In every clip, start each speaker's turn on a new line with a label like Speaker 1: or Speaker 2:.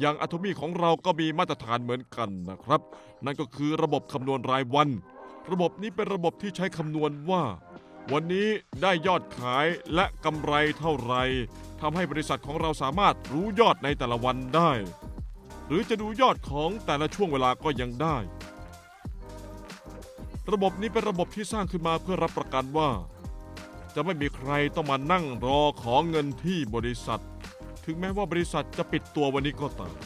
Speaker 1: อย่างอะโทมี่ของเราก็มีมาตรฐานเหมือนกันนะครับ นั่นก็คือระบบคำนวณรายวัน ระบบนี้เป็นระบบที่ใช้คำนวณว่า วันนี้ได้ยอดขายและกำไรเท่าไรทำให้บริษัทของเราสามารถรู้ยอดในแต่ละวันได้ หรือจะดูยอดของแต่ละช่วงเวลาก็ยังได้ ระบบนี้เป็นระบบที่สร้างขึ้นมาเพื่อรับประกันว่า จะไม่มีใครต้องมานั่งรอขอเงินที่บริษัท ถึงแม้ว่าบริษัทจะปิดตัววันนี้ก็ตาม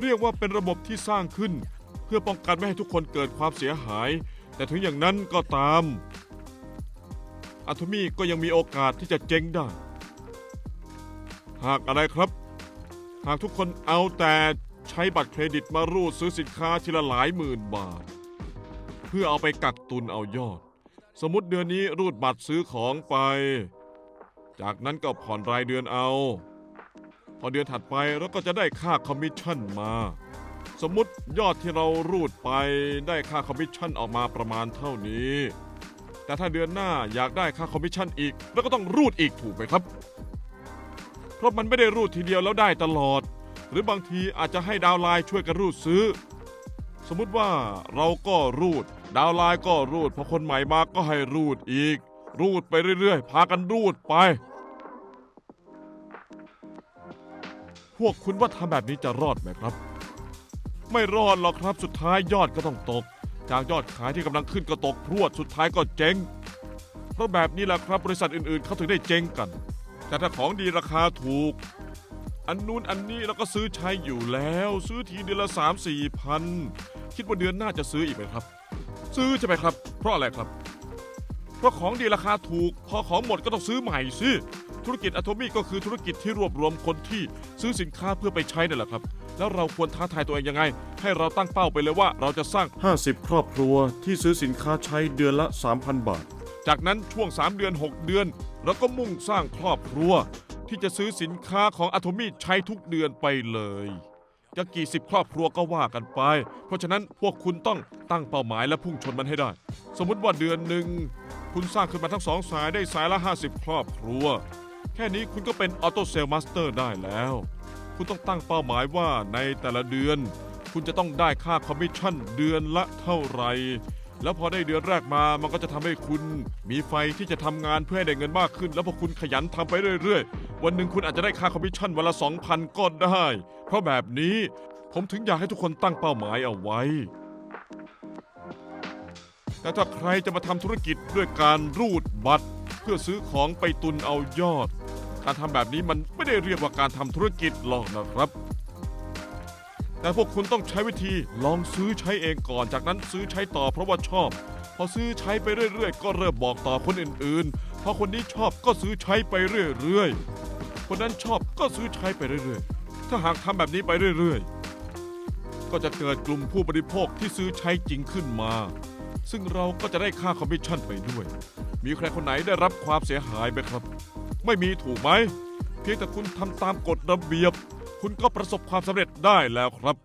Speaker 1: เรียกว่าเป็นระบบที่สร้างขึ้น เพื่อป้องกันไม่ให้ทุกคนเกิดความเสียหาย แต่ถึงอย่างนั้นก็ตามอะโทมี่ก็ยังมีโอกาสที่จะเจ๊งได้ หากอะไรครับ หากทุกคนเอาแต่ใช้บัตรเครดิตมารูดซื้อสินค้าทีละหลายหมื่นบาท เพื่อเอาไปกักตุนเอายอด สมมติเดือนนี้รูดบัตรซื้อของไป จากนั้นก็ผ่อนรายเดือนเอา พอเดือนถัดไปเราก็จะได้ค่าคอมมิชชั่นมา สมมติยอดที่เรารูดไปได้ค่าคอมมิชชั่นออกมาประมาณเท่านี้ แต่ถ้าเดือนหน้าอยากได้ค่าคอมมิชชั่นอีกเราก็ต้องรูดอีกถูกไหมครับ เพราะมันไม่ได้รูดทีเดียวแล้วได้ตลอด หรือบางทีอาจจะให้ดาวไลน์ช่วยกันรูดซื้อ สมมุติว่าเราก็รูด ดาวไลน์ก็รูดพอคนใหม่มาก็ให้รูดอีก รูดไปเรื่อยๆ พากันรูดไป พวกคุณว่าทำแบบนี้จะรอดไหมครับ ไม่รอดหรอกครับสุดท้ายยอดก็ต้องตก จากยอดขายที่กำลังขึ้นก็ตกพรวดสุดท้ายก็เจ๊ง เพราะแบบนี้แหละครับบริษัทอื่นๆเขาถึงได้เจ๊งกัน แต่ถ้าของดีราคาถูก อันนู้นอันนี้เราก็ซื้อใช้อยู่แล้ว ซื้อทีเดือนละสามสี่พันคิดว่าเดือนหน้าจะซื้ออีกไหมครับ ซื้อใช่ไหมครับ เพราะอะไรครับ เพราะของดีราคาถูก พอของหมดก็ต้องซื้อใหม่สิธุรกิจอะโทมี่ก็คือธุรกิจที่รวบรวมคนที่ซื้อสินค้าเพื่อไปใช้นั่นแหละครับ แล้วเราควรท้าทายตัวเองยังไง ให้เราตั้งเป้าไปเลยว่าเราจะสร้าง 50 ครอบครัวที่ซื้อสินค้าใช้เดือนละ 3,000 บาท จากนั้นช่วง 3 เดือน 6 เดือนเราก็มุ่งสร้างครอบครัว ที่จะซื้อสินค้าของอะโทมี่ใช้ทุกเดือนไปเลยจะกี่สิบครอบครัวก็ว่ากันไป เพราะฉะนั้นพวกคุณต้องตั้งเป้าหมายและพุ่งชนมันให้ได้ สมมุติว่าเดือนหนึ่ง คุณสร้างขึ้นมาทั้งสองสายได้สายละ 50 ครอบครัว แค่นี้คุณก็เป็นออโต้เซลล์มาสเตอร์ได้แล้ว คุณต้องตั้งเป้าหมายว่าในแต่ละเดือน คุณจะต้องได้ค่าคอมมิชชั่นเดือนละเท่าไหร่แล้วพอได้เดือนแรกมา มันก็จะทำให้คุณ มีไฟที่จะทำงานเพื่อให้ได้เงินมากขึ้น แล้วพอคุณขยันทำไปเรื่อยๆ วันหนึ่งคุณอาจจะได้ค่าคอมมิชชั่นวันละ 2,000ก็ได้ เพราะแบบนี้ผมถึงอยากให้ทุกคนตั้งเป้าหมายเอาไว้ แต่ถ้าใครจะมาทำธุรกิจด้วยการรูดบัตร เพื่อซื้อของไปตุนเอายอด การทำแบบนี้มันไม่ได้เรียกว่าการทำธุรกิจหรอกนะครับ แต่พวกคุณต้องใช้วิธีลองซื้อใช้เองก่อน จากนั้นซื้อใช้ต่อเพราะว่าชอบ พอซื้อใช้ไปเรื่อย ๆ ก็เริ่มบอกต่อคนอื่นๆ พอคนนี้ชอบก็ซื้อใช้ไปเรื่อยๆ คนนั้นชอบก็ซื้อใช้ไปเรื่อยๆ ถ้าหากทำแบบนี้ไปเรื่อยๆ ก็จะเกิดกลุ่มผู้บริโภคที่ซื้อใช้จริงขึ้นมา ซึ่งเราก็จะได้ค่าคอมมิชชั่นไปด้วย มีใครคนไหนได้รับความเสียหายไหมครับ ไม่มีถูกไหม เพียงแต่คุณทำตามกฎระเบียบ คุณก็ประสบความสำเร็จได้แล้วครับ